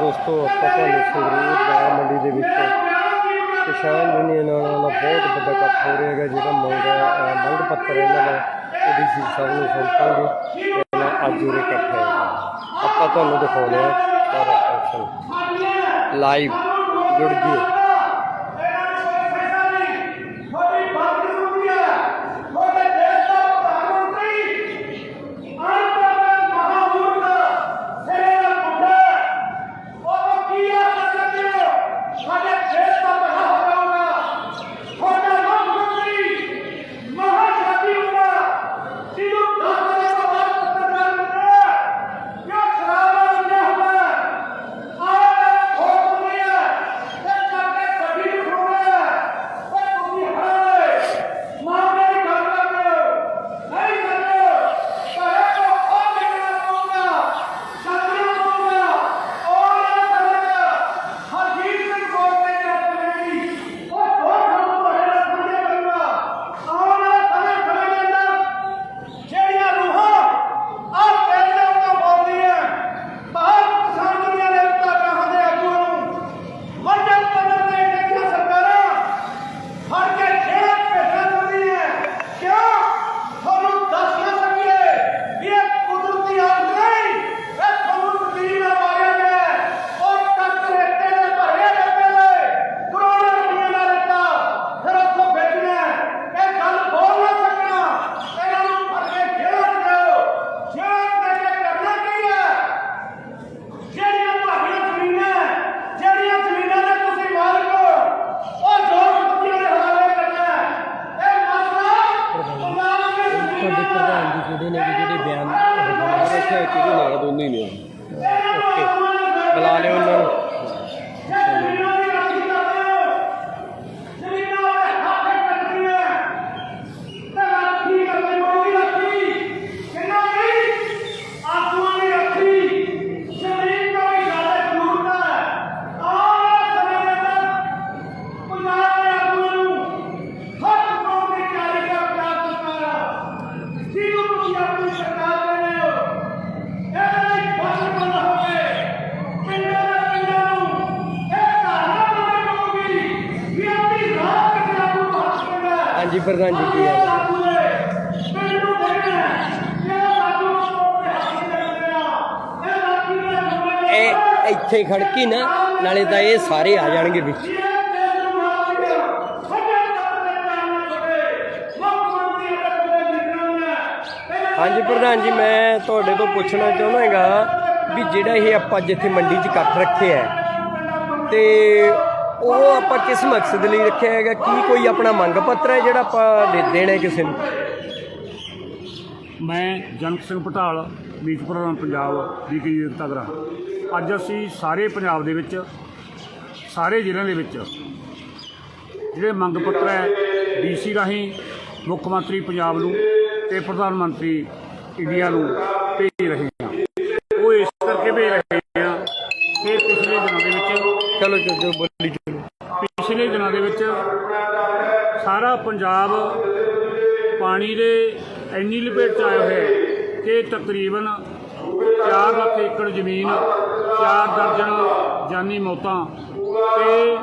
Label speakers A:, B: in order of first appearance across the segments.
A: ਦੋਸਤੋ, ਆਪਾਂ ਤੁਹਾਨੂੰ ਸੰਗਰੂਰ ਦਾਣਾ ਮੰਡੀ ਦੇ ਵਿੱਚ ਕਿਸਾਨ ਯੂਨੀਅਨ ਦਾ ਬਹੁਤ ਵੱਡਾ ਇਕੱਠ ਹੋ ਰਿਹਾ ਹੈਗਾ, ਜਿਹੜਾ ਮੰਗ ਮੰਗ ਪੱਤਰ ਇਹਨਾਂ ਦਾ ਓਡੀਸੀ ਸਾਹਿਬ ਨੂੰ ਸੌਂਪਾਂਗੇ ਇਹਨਾਂ ਅੱਜ ਉਰੇ ਇਕੱਠ ਹੈ। ਆਪਾਂ ਤੁਹਾਨੂੰ ਦਿਖਾਉਂਦੇ ਹਾਂ ਸਾਰਾ ਫੰਕਸ਼ਨ ਲਾਈਵ ਜੁੜ ਜਿਓ
B: ਜਿਹੜੀਆਂ ਰੂਹਾਂ ਆ ਪੈਦਾ ਉਹਨਾਂ ਬੋਲਦੀਆਂ ਬਾਹਰ ਕਿਸਾਨ ਦੁਨੀਆ ਦੇ ਉੱਤਾ ਕਹਾਂ ਦੇ ਆਗੂਆਂ ਨੂੰ ਮੰਡਲ ਪੱਧਰ ਤੇ ਜਿਹੜੀਆਂ ਸਰਕਾਰਾਂ ਫੜ ਕੇ ਖੇੜਾ ਭੇਜਣ ਦਿੰਦੀਆਂ ਕਿਉਂ ਤੁਹਾਨੂੰ ਦੱਸ ਨਾ ਸਕੀਏ ਵੀ ਇਹ ਕੁਦਰਤੀ ਆਗ ਨਹੀਂ ਇਹ ਤੁਹਾਨੂੰ ਤੀਰ ਨਾਲ ਮਾਰਿਆ ਗਿਆ ਹੈ। ਉਹ ਟੱਕ ਰੇਤੇ ਦੇ ਭਰੇ ਡੱਬੇ ਦੇ ਕਰੋੜਾਂ ਰੁਪਈਆ ਦਾ ਰੇਤਾ ਫਿਰ ਉੱਥੋਂ ਵੇਚਣਾ ਹੈ। ਇਹ ਗੱਲ ਬੋਲ ਨਾ ਸਕਣਾ ਇਹਨਾਂ ਨੂੰ ਭਰ ਕੇ ਖੇੜਾ ਦਿਓ ਜਿਹੜਾ ਦੇ ਕੇ ਕਰਨਾ ਕੀ ਹੈ ਜਿਹੜੀਆਂ ਤੁਹਾਡੀਆਂ ਜ਼ਮੀਨਾਂ ਹੈ, ਜਿਹੜੀਆਂ ਜ਼ਮੀਨਾਂ ਦੇ ਤੁਸੀਂ ਮਾਲਕ ਹੋ ਉਹ ਜੋ ਕੁੱਤੀਆਂ ਦੇ ਹਵਾਲੇ ਕਰਨਾ ਹੈ। ਇਹ ਮਸਲਾ ਪੰਜਾਬ ਦੇ
A: ਤੁਹਾਡੇ ਪ੍ਰਧਾਨ ਜੀ ਜਿਹੜੇ ਨੇ ਵੀ ਜਿਹੜੇ ਬਿਆਨ ਬਣਾ ਰੱਖਿਆ ਕਿਹਦੇ ਨਾਲ ਦੋਨੇ ਨੇ। ਓਕੇ। ਬੁਲਾ ਲਿਓ ਉਹਨਾਂ ਨੂੰ
B: ਜ਼ਮੀਨਾਂ ਦੀ ਰਾਖੀ ਕਰਦੇ ਹੋ ਜ਼ਮੀਨਾਂ ਦੇ ਹੱਥ ਕੱਟਦੀਆਂ ਤੇ ਰਾਖੀ ਕਰਦੇ ਹੋ ਦੀ ਰਾਖੀ ਕਿੰਨਾ ਨਹੀਂ ਆਸਮਾਨ ਦੀ ਰਾਖੀ ਜ਼ਮੀਨ ਤੋਂ ਵੀ ਜ਼ਿਆਦਾ ਜ਼ਰੂਰਤ ਹੈ ਆਹ ਸਮੇਂ ਦੇ ਅੰਦਰ ਪੰਜਾਬ ਦੇ ਆਗੂਆਂ ਨੂੰ ਹੱਥ ਪਾਉਣ ਦੀ ਤਿਆਰੀ ਕਰ ਪੰਜਾਬ ਸਰਕਾਰ ਜਿਹਨੂੰ ਤੁਸੀਂ ਆਪਣੀ ਸਰਕਾਰ ਕਹਿੰਦੇ ਹੋ ਇਹਦੇ ਲਈ ਬੰਦ ਬੰਦ ਹੋ ਗਏ ਪਿੰਡਾਂ ਦੇ ਪਿੰਡਾਂ ਨੂੰ ਇਹ ਧਾਰਨਾ ਬਣਾਉਣੀ ਪਊਗੀ ਵੀ ਆਪਣੀ ਰਾਤ ਪੰਜਾਬ ਨੂੰ ਹੱਥ ਪੈਂਦਾ ਹੈ
A: ਹਾਂਜੀ ਪ੍ਰਧਾਨ ਜੀ ਕੀ ਹੈ?
B: ਇਹ ਰਾਖੀ ਜੁਮਲੇ
A: ਇਹ ਇੱਥੇ ਖੜਕੀ ਨਾ ਨਾਲੇ ਤਾਂ ਇਹ ਸਾਰੇ ਆ ਜਾਣਗੇ ਵਿੱਚ। ਹਾਂਜੀ ਪ੍ਰਧਾਨ ਜੀ ਮੈਂ ਤੁਹਾਡੇ ਤੋਂ ਪੁੱਛਣਾ ਚਾਹੁੰਦਾ ਹੈਗਾ ਵੀ ਜਿਹੜਾ ਇਹ ਆਪਾਂ ਜਿੱਥੇ ਮੰਡੀ 'ਚ ਇਕੱਠ ਰੱਖਿਆ ਹੈ ਤੇ ਉਹ ਆਪਾਂ ਕਿਸ ਮਕਸਦ ਲਈ ਰੱਖਿਆ ਹੈਗਾ? ਕੀ ਕੋਈ ਆਪਣਾ ਮੰਗ ਪੱਤਰ ਹੈ ਜਿਹੜਾ ਆਪਾਂ ਦੇ ਦੇਣਾ ਹੈ ਕਿਸੇ ਨੂੰ?
C: ਮੈਂ ਜਨਕ ਸਿੰਘ ਪਟਾਲ ਮੀਤ ਪ੍ਰਧਾਨ ਪੰਜਾਬ ਦੀ ਕੀ ਤਗਰਾ ਅੱਜ ਅਸੀਂ ਸਾਰੇ ਪੰਜਾਬ ਦੇ ਵਿੱਚ, ਸਾਰੇ ਜ਼ਿਲ੍ਹਿਆਂ ਦੇ ਵਿੱਚ ਜਿਹੜੇ ਮੰਗ ਪੱਤਰ ਹੈ ਡੀਸੀ ਰਾਹੀਂ ਮੁੱਖ ਮੰਤਰੀ ਪੰਜਾਬ ਨੂੰ ਤੇ ਪ੍ਰਧਾਨ ਮੰਤਰੀ ਇੰਡੀਆ ਨੂੰ ਭੇਜ ਰਹੇ ਪਿਛਲੇ ਦਿਨਾਂ ਦੇ ਵਿੱਚ ਸਾਰਾ ਪੰਜਾਬ ਪਾਣੀ ਦੇ ਇੰਨੀ ਲਪੇਟ 'ਚ ਆਇਆ ਹੋਇਆ ਹੈ ਕਿ ਤਕਰੀਬਨ 4 ਲੱਖ ਏਕੜ ਜ਼ਮੀਨ 4 ਦਰਜਨ ਜਾਨੀ ਮੌਤਾਂ ਤੇ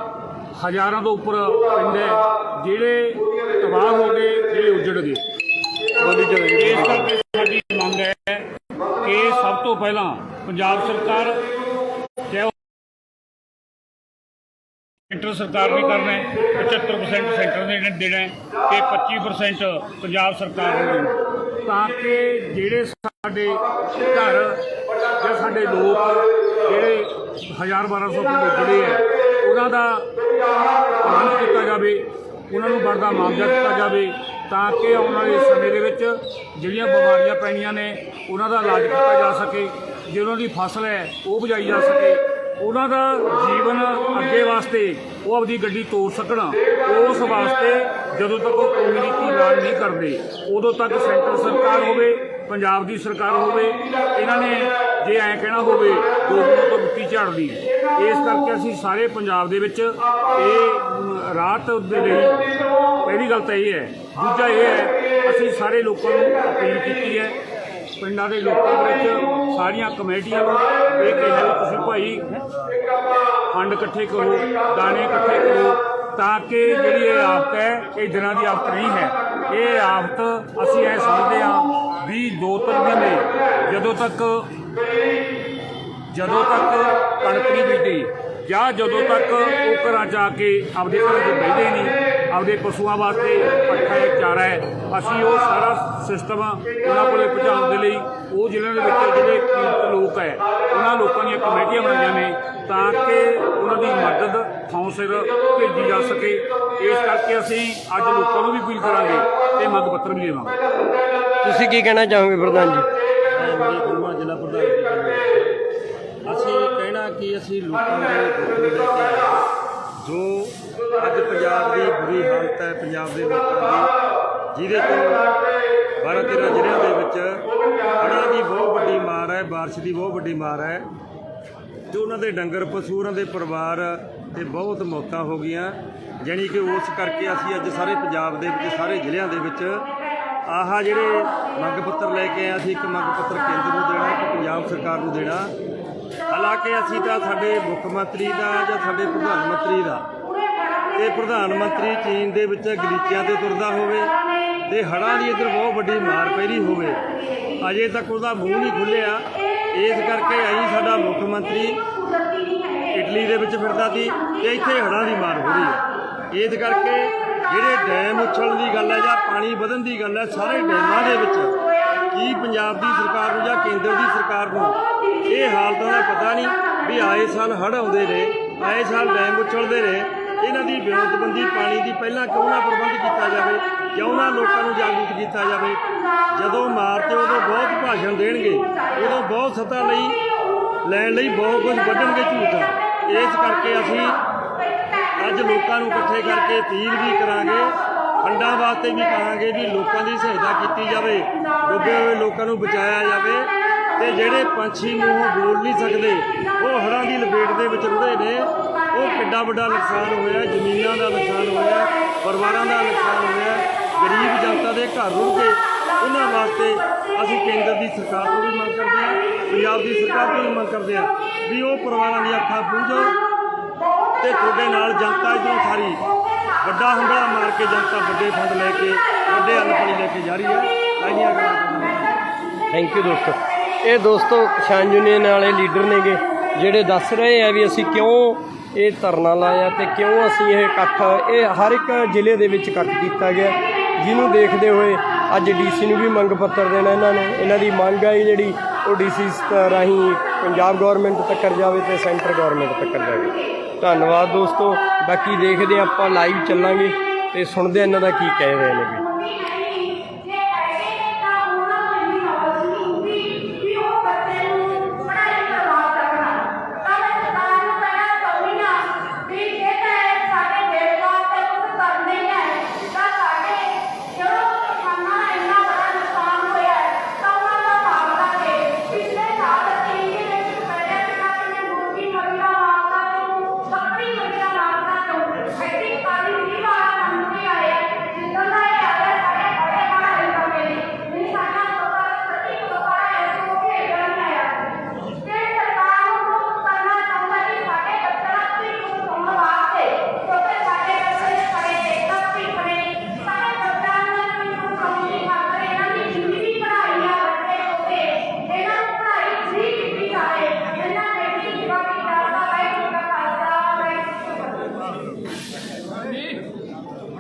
C: ਹਜ਼ਾਰਾਂ ਤੋਂ ਉੱਪਰ ਪਿੰਡ ਹੈ ਜਿਹੜੇ ਤਬਾਹ ਹੋ ਗਏ ਜਿਹੜੇ ਉੱਜੜ ਗਏ। ਇਸ ਕਰਕੇ ਸਾਡੀ ਮੰਗ ਹੈ ਕਿ ਸਭ ਤੋਂ ਪਹਿਲਾਂ ਪੰਜਾਬ ਸਰਕਾਰ ਸੈਂਟਰ ਸਰਕਾਰ ਨੇ ਕਰਨਾ ਹੈ 75% ਸੈਂਟਰ ਨੇ ਦੇਣਾ ਹੈ ਤੇ 25% ਪੰਜਾਬ ਸਰਕਾਰ ਨੇ ਦੇਣਾ ਤਾਂ ਕਿ ਜਿਹੜੇ ਸਾਡੇ ਘਰ ਜਾਂ ਸਾਡੇ ਲੋਕ, ਜਿਹੜੇ 1000 1200 ਪਿੰਡ ਜੁੜੇ ਹੈ, ਉਹਨਾਂ ਦਾ ਪ੍ਰਬੰਧ ਕੀਤਾ ਜਾਵੇ, ਉਹਨਾਂ ਨੂੰ ਬਣਦਾ ਮੁਆਵਜ਼ਾ ਦਿੱਤਾ ਜਾਵੇ, ਤਾਂ ਕਿ ਆਉਣ ਵਾਲੇ ਸਮੇਂ ਦੇ ਵਿੱਚ ਜਿਹੜੀਆਂ ਬਿਮਾਰੀਆਂ ਪੈਣੀਆਂ ਨੇ, ਉਹਨਾਂ ਦਾ ਇਲਾਜ ਕੀਤਾ ਜਾ ਸਕੇ, ਜੇ ਉਹਨਾਂ ਦੀ ਫਸਲ ਹੈ, ਉਹ ਬਚਾਈ ਜਾ ਸਕੇ ਉਹਨਾਂ ਦਾ ਜੀਵਨ ਅੱਗੇ ਵਾਸਤੇ ਉਹ ਆਪਦੀ ਗੱਡੀ ਤੋਰ ਸਕਣ। ਉਸ ਵਾਸਤੇ ਜਦੋਂ ਤੱਕ ਉਹ ਕੌਮੀ ਨੀਤੀ ਐਲਾਨ ਨਹੀਂ ਕਰਦੇ ਉਦੋਂ ਤੱਕ ਸੈਂਟਰ ਸਰਕਾਰ ਹੋਵੇ ਪੰਜਾਬ ਦੀ ਸਰਕਾਰ ਹੋਵੇ ਇਹਨਾਂ ਨੇ ਜੇ ਐਂ ਕਹਿਣਾ ਹੋਵੇ ਦੋਗਲੋਂ ਤੋਂ ਮਿੱਟੀ ਝਾੜਦੀ ਇਸ ਕਰਕੇ ਅਸੀਂ ਸਾਰੇ ਪੰਜਾਬ ਦੇ ਵਿੱਚ ਇਹ ਅਮ, ਰਾਹਤ ਦੇ ਲਈ ਪਹਿਲੀ ਗੱਲ ਤਾਂ ਇਹ ਹੈ। ਦੂਜਾ ਇਹ ਹੈ ਅਸੀਂ ਸਾਰੇ ਲੋਕਾਂ ਨੂੰ ਅਪੀਲ ਕੀਤੀ ਹੈ ਪਿੰਡਾਂ ਦੇ ਲੋਕਾਂ ਵਿੱਚ ਸਾਰੀਆਂ ਕਮੇਟੀਆਂ ਨੂੰ ਇਹ ਕਿਹਾ ਵੀ ਤੁਸੀਂ ਭਾਈ ਫੰਡ ਇਕੱਠੇ ਕਰੋ, ਦਾਣੇ ਇਕੱਠੇ ਕਰੋ, ਤਾਂ ਕਿ ਜਿਹੜੀ ਇਹ ਆਫਤ ਹੈ, ਇਹ ਦਿਨਾਂ ਦੀ ਆਫਤ ਨਹੀਂ ਹੈ। ਇਹ ਆਫਤ ਅਸੀਂ ਇਹ ਸਮਝਦੇ ਹਾਂ ਵੀ ਦੋ ਤਿੰਨ ਮਹੀਨੇ, ਜਦੋਂ ਤੱਕ ਜਦੋਂ ਤੱਕ ਕਣਕ ਨਹੀਂ ਬੀਜਦੀ ਜਾਂ ਜਦੋਂ ਤੱਕ ਉਹ ਘਰਾਂ ਜਾ ਕੇ ਆਪਦੇ ਘਰ ਦੇ ਬੈਠਦੇ ਨਹੀਂ ਆਪਦੇ ਪਸ਼ੂਆਂ ਵਾਸਤੇ ਪੱਠਾ ਹੈ ਚਾਰਾ ਹੈ ਅਸੀਂ ਉਹ ਸਾਰਾ ਸਿਸਟਮ ਉਹਨਾਂ ਕੋਲੇ ਪਹੁੰਚਾਉਣ ਦੇ ਲਈ ਉਹ ਜ਼ਿਲ੍ਹਿਆਂ ਦੇ ਵਿੱਚ ਜਿਹੜੇ ਪੀੜਤ ਲੋਕ ਹੈ ਉਹਨਾਂ ਲੋਕਾਂ ਦੀਆਂ ਕਮੇਟੀਆਂ ਬਣਾਈਆਂ ਨੇ ਤਾਂ ਕਿ ਉਹਨਾਂ ਦੀ ਮਦਦ ਥਾਂ ਸਿਰ ਭੇਜੀ ਜਾ ਸਕੇ ਇਸ ਕਰਕੇ ਅਸੀਂ ਅੱਜ ਲੋਕਾਂ ਨੂੰ ਵੀ ਅਪੀਲ ਕਰਾਂਗੇ ਤੇ ਮੰਗ ਪੱਤਰ ਵੀ ਦੇਵਾਂਗੇ
A: ਤੁਸੀਂ ਕੀ ਕਹਿਣਾ ਚਾਹੋਗੇ ਪ੍ਰਧਾਨ ਜੀ
D: ਮੈਂ ਮੇਰੀ ਗੁਰਮਾ ਜ਼ਿਲ੍ਹਾ ਪ੍ਰਧਾਨ ਜੀ। ਅਸੀਂ ਕਹਿਣਾ ਕਿ ਅਸੀਂ ਲੋਕਾਂ ਦੇ। ਜੋ ਅੱਜ ਪੰਜਾਬ ਦੀ ਬੁਰੀ ਹਾਲਤ ਹੈ, ਪੰਜਾਬ ਦੇ ਲੋਕਾਂ ਦੀ। ਜਿਹਦੇ ਤੋਂ 12 13 ਜ਼ਿਲ੍ਹਿਆਂ ਦੇ ਵਿੱਚ ਹੜ੍ਹਾਂ ਦੀ ਬਹੁਤ ਵੱਡੀ ਮਾਰ ਹੈ, ਬਾਰਿਸ਼ ਦੀ ਬਹੁਤ ਵੱਡੀ ਮਾਰ ਹੈ। ਤੇ ਉਹਨਾਂ ਦੇ ਡੰਗਰ ਪਸ਼ੂ ਉਹਨਾਂ ਦੇ ਪਰਿਵਾਰ ਤੇ ਬਹੁਤ ਮੌਤਾਂ ਹੋ ਗਈਆਂ। ਜਾਣੀ ਕਿ ਉਸ ਕਰਕੇ ਅਸੀਂ ਅੱਜ ਸਾਰੇ ਪੰਜਾਬ ਦੇ ਵਿੱਚ, ਸਾਰੇ ਜ਼ਿਲ੍ਹਿਆਂ ਦੇ ਵਿੱਚ ਆਹ ਜਿਹੜੇ ਮੰਗ ਪੱਤਰ ਲੈ ਕੇ ਆਏ, ਅਸੀਂ ਇੱਕ ਮੰਗ ਪੱਤਰ ਕੇਂਦਰ ਨੂੰ ਦੇਣਾ, ਇੱਕ ਪੰਜਾਬ ਸਰਕਾਰ ਨੂੰ ਦੇਣਾ। ਹਾਲਾਂਕਿ ਅਸੀਂ ਤਾਂ ਸਾਡੇ ਮੁੱਖ ਮੰਤਰੀ ਦਾ ਜਾਂ ਸਾਡੇ ਪ੍ਰਧਾਨ ਮੰਤਰੀ ਦਾ ਤੇ ਪ੍ਰਧਾਨ ਮੰਤਰੀ ਚੀਨ ਦੇ ਵਿੱਚ ਗਲੀਚਿਆਂ ਤੇ ਤੁਰਦਾ ਹੋਵੇ ਤੇ ਹੜ੍ਹਾਂ ਦੀ ਇੱਧਰ ਬਹੁਤ ਵੱਡੀ ਮਾਰ ਪੈਰੀ ਹੋਵੇ। ਅਜੇ ਤੱਕ ਉਹਦਾ ਮੂੰਹ ਨਹੀਂ ਖੁੱਲਿਆ ਇਸ ਕਰਕੇ ਆਈ ਸਾਡਾ ਮੁੱਖ ਮੰਤਰੀ ਇਟਲੀ ਦੇ ਵਿੱਚ ਫਿਰਦਾ ਸੀ ਤੇ ਇੱਥੇ ਹੜ੍ਹਾਂ ਦੀ ਮਾਰ ਹੋ ਰਹੀ ਹੈ। ਇਸ ਕਰਕੇ ਜਿਹੜੇ ਡੈਮ ਉਛਲਣ ਦੀ ਗੱਲ ਹੈ ਜਾਂ ਪਾਣੀ ਵਧਣ ਦੀ ਗੱਲ ਹੈ, ਸਾਰੇ ਡੈਮਾਂ ਦੇ ਵਿੱਚ ਕੀ ਪੰਜਾਬ ਦੀ ਸਰਕਾਰ ਨੂੰ ਜਾਂ ਕੇਂਦਰ ਦੀ ਸਰਕਾਰ ਨੂੰ ਇਹ ਹਾਲਤਾਂ ਦਾ ਪਤਾ ਨਹੀਂ ਵੀ ਆਏ ਸਾਲ ਹੜ੍ਹ ਆਉਂਦੇ ਨੇ ਆਏ ਸਾਲ ਡੈਮ ਉਛਲਦੇ ਨੇ ਇਹਨਾਂ ਦੀ ਵਿਉਂਤਬੰਦੀ ਪਾਣੀ ਦੀ ਪਹਿਲਾਂ ਕਿਉਂ ਨਾ ਪ੍ਰਬੰਧ ਕੀਤਾ ਜਾਵੇ, ਕਿਉਂ ਨਾ ਲੋਕਾਂ ਨੂੰ ਜਾਗਰੂਕ ਕੀਤਾ ਜਾਵੇ? ਜਦੋਂ ਮਾਰਤੇ ਉਦੋਂ ਬਹੁਤ ਭਾਸ਼ਣ ਦੇਣਗੇ, ਉਦੋਂ ਬਹੁਤ ਸੱਤਾ ਲਈ, ਲੈਣ ਲਈ ਬਹੁਤ ਕੁਝ ਵੱਢਣਗੇ ਝੂਠਾ। ਇਸ ਕਰਕੇ ਅਸੀਂ ਅੱਜ ਲੋਕਾਂ ਨੂੰ ਇਕੱਠੇ ਕਰਕੇ ਅਪੀਲ ਵੀ ਕਰਾਂਗੇ ਫੰਡਾਂ ਵਾਸਤੇ ਵੀ ਕਹਾਂਗੇ ਵੀ ਲੋਕਾਂ ਦੀ ਸਹਾਇਤਾ ਕੀਤੀ ਜਾਵੇ, ਡੁੱਬੇ ਹੋਏ ਲੋਕਾਂ ਨੂੰ ਬਚਾਇਆ ਜਾਵੇ ਤੇ ਜਿਹੜੇ ਪੰਛੀ ਮੂੰਹੋਂ ਬੋਲ ਨਹੀਂ ਸਕਦੇ, ਉਹ ਹੜ੍ਹਾਂ ਦੀ ਲਪੇਟ ਦੇ ਵਿੱਚ ਰੁੜੇ ਨੇ। ਉਹ ਕਿੱਡਾ ਵੱਡਾ ਨੁਕਸਾਨ ਹੋਇਆ, ਜ਼ਮੀਨਾਂ ਦਾ ਨੁਕਸਾਨ ਹੋਇਆ, ਪਰਿਵਾਰਾਂ ਦਾ ਨੁਕਸਾਨ ਹੋਇਆ, ਗਰੀਬ ਜਨਤਾ ਦੇ ਘਰ ਰੁੜ ਗਏ ਉਹਨਾਂ ਵਾਸਤੇ ਅਸੀਂ ਕੇਂਦਰ ਦੀ ਸਰਕਾਰ ਤੋਂ ਵੀ ਮੰਗ ਕਰਦੇ ਹਾਂ, ਪੰਜਾਬ ਦੀ ਸਰਕਾਰ ਤੋਂ ਵੀ ਮੰਗ ਕਰਦੇ ਹਾਂ ਵੀ ਉਹ ਪਰਿਵਾਰਾਂ ਦੀਆਂ ਅੱਖਾਂ ਪੂੰਝੋ ਤੇ ਤੁਹਾਡੇ ਨਾਲ ਜਨਤਾ ਇਧਰੋਂ ਸਾਰੀ ਵੱਡਾ ਹੰਗਲਾ ਮਾਰ ਕੇ ਜਨਤਾ ਵੱਡੇ ਫੰਡ ਲੈ ਕੇ, ਵੱਡੇ ਅੰਨ ਲੈ ਕੇ ਜਾ ਰਹੀ ਹੈ। ਆਈਆਂ ਗੱਲਾਂ
A: ਥੈਂਕ ਯੂ ਦੋਸਤੋ। ਇਹ ਦੋਸਤੋ, ਕਿਸਾਨ ਯੂਨੀਅਨ ਵਾਲੇ ਲੀਡਰ ਨੇਗੇ, ਜਿਹੜੇ ਦੱਸ ਰਹੇ ਆ ਵੀ ਅਸੀਂ ਕਿਉਂ ਇਹ ਧਰਨਾ ਲਾਇਆ ਤੇ ਕਿਉਂ ਅਸੀਂ ਇਹ ਇਕੱਠ, ਇਹ ਹਰ ਇੱਕ ਜ਼ਿਲ੍ਹੇ ਦੇ ਵਿੱਚ ਇਕੱਠ ਕੀਤਾ ਗਿਆ। ਜਿਹਨੂੰ ਦੇਖਦੇ ਹੋਏ ਅੱਜ ਡੀਸੀ ਨੂੰ ਵੀ ਮੰਗ ਪੱਤਰ ਦੇਣਾ ਇਹਨਾਂ ਨੇ। ਇਹਨਾਂ ਦੀ ਮੰਗ ਆਈ ਜਿਹੜੀ, ਉਹ ਡੀਸੀ ਰਾਹੀਂ ਪੰਜਾਬ ਗਵਰਨਮੈਂਟ ਤੱਕ ਜਾਵੇ ਤੇ ਸੈਂਟਰ ਗਵਰਨਮੈਂਟ ਤੱਕ ਜਾਵੇ। ਧੰਨਵਾਦ ਦੋਸਤੋ। ਬਾਕੀ ਦੇਖਦੇ ਹਾਂ ਆਪਾਂ ਲਾਈਵ ਚੱਲਾਂਗੇ ਤੇ ਸੁਣਦੇ ਹਾਂ ਇਹਨਾਂ ਦਾ ਕੀ ਕਹਿ ਰਹੇ ਨੇ ਵੀ।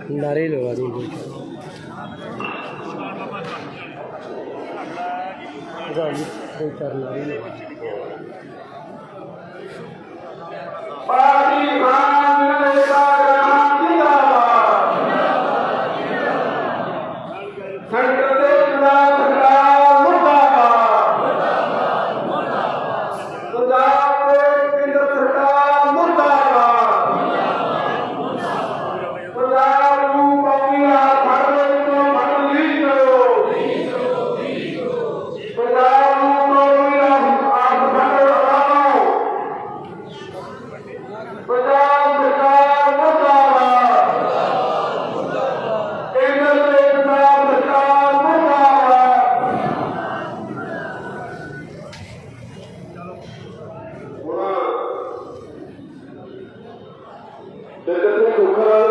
A: नारे लगा दी नारे लगा तर कसं